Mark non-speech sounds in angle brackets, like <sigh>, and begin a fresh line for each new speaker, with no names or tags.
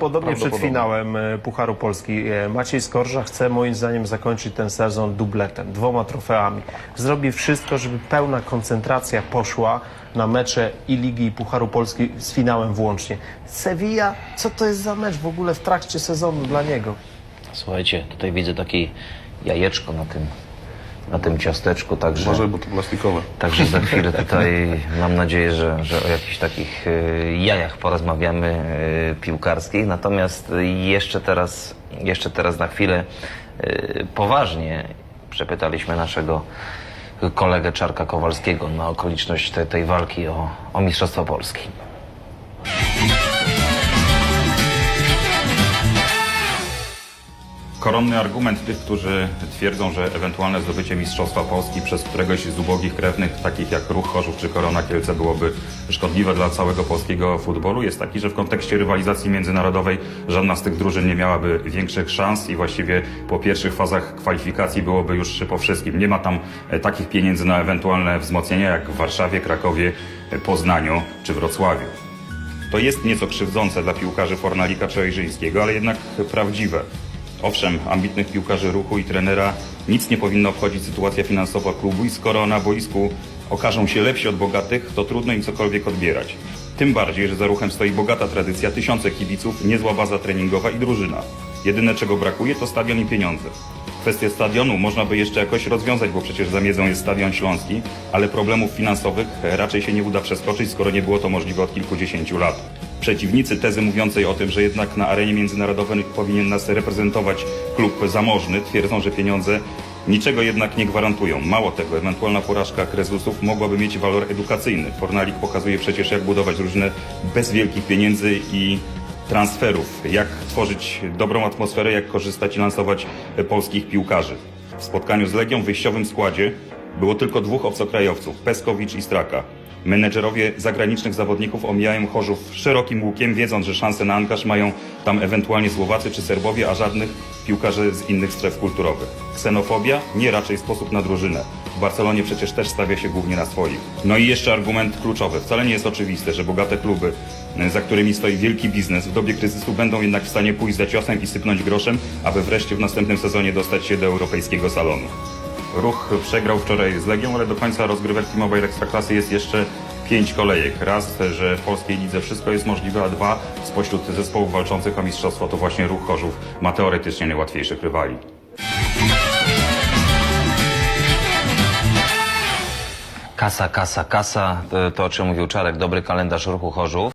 Podobnie przed finałem e, Pucharu Polski e, Maciej Skorża chce moim zdaniem zakończyć ten sezon dubletem, dwoma trofeami. Zrobi wszystko, żeby pełna koncentracja poszła na mecze i Ligi i Pucharu Polski z finałem włącznie. Sevilla, co to jest za mecz w ogóle w trakcie sezonu dla niego?
Słuchajcie, tutaj widzę takie jajeczko na tym, na tym ciasteczku, także,
Uważaj, bo to plastikowe.
także za <laughs> chwilę tutaj mam nadzieję, że, że o jakichś takich e, jajach porozmawiamy e, piłkarskich. Natomiast jeszcze teraz, jeszcze teraz na chwilę e, poważnie przepytaliśmy naszego kolegę Czarka Kowalskiego na okoliczność te, tej walki o, o Mistrzostwo Polski.
Koronny argument tych, którzy twierdzą, że ewentualne zdobycie Mistrzostwa Polski przez któregoś z ubogich krewnych, takich jak Ruch Chorzów czy Korona Kielce, byłoby szkodliwe dla całego polskiego futbolu, jest taki, że w kontekście rywalizacji międzynarodowej żadna z tych drużyn nie miałaby większych szans i właściwie po pierwszych fazach kwalifikacji byłoby już po wszystkim. Nie ma tam e, takich pieniędzy na ewentualne wzmocnienia jak w Warszawie, Krakowie, e, Poznaniu czy Wrocławiu. To jest nieco krzywdzące dla piłkarzy Fornalika czy Ojrzyńskiego, ale jednak prawdziwe. Owszem, ambitnych piłkarzy ruchu i trenera nic nie powinno obchodzić sytuacja finansowa klubu i skoro na boisku okażą się lepsi od bogatych, to trudno im cokolwiek odbierać. Tym bardziej, że za ruchem stoi bogata tradycja, tysiące kibiców, niezła baza treningowa i drużyna. Jedyne czego brakuje to stadion i pieniądze. Kwestię stadionu można by jeszcze jakoś rozwiązać, bo przecież za miedzą jest stadion śląski, ale problemów finansowych raczej się nie uda przeskoczyć, skoro nie było to możliwe od kilkudziesięciu lat. Przeciwnicy tezy mówiącej o tym, że jednak na arenie międzynarodowej powinien nas reprezentować klub zamożny, twierdzą, że pieniądze niczego jednak nie gwarantują. Mało tego, ewentualna porażka Krezusów mogłaby mieć walor edukacyjny. Fornalik pokazuje przecież, jak budować różne bez wielkich pieniędzy i transferów, jak tworzyć dobrą atmosferę, jak korzystać i lansować polskich piłkarzy. W spotkaniu z Legią w wyjściowym składzie było tylko dwóch obcokrajowców, Peskowicz i Straka. Menedżerowie zagranicznych zawodników omijają Chorzów szerokim łukiem, wiedząc, że szanse na angaż mają tam ewentualnie Słowacy czy Serbowie, a żadnych piłkarzy z innych stref kulturowych. Ksenofobia? Nie raczej sposób na drużynę. W Barcelonie przecież też stawia się głównie na swoich. No i jeszcze argument kluczowy. Wcale nie jest oczywiste, że bogate kluby, y, za którymi stoi wielki biznes, w dobie kryzysu będą jednak w stanie pójść za ciosem i sypnąć groszem, aby wreszcie w następnym sezonie dostać się do europejskiego salonu. Ruch przegrał wczoraj z Legią, ale do końca rozgrywek teamowej Ekstraklasy jest jeszcze pięć kolejek. Raz, że w polskiej lidze wszystko jest możliwe, a dwa, spośród zespołów walczących o mistrzostwo to właśnie Ruch Chorzów ma teoretycznie najłatwiejszych rywali.
Kasa, kasa, kasa, to, o czym mówił Czarek, dobry kalendarz ruchu Chorzów.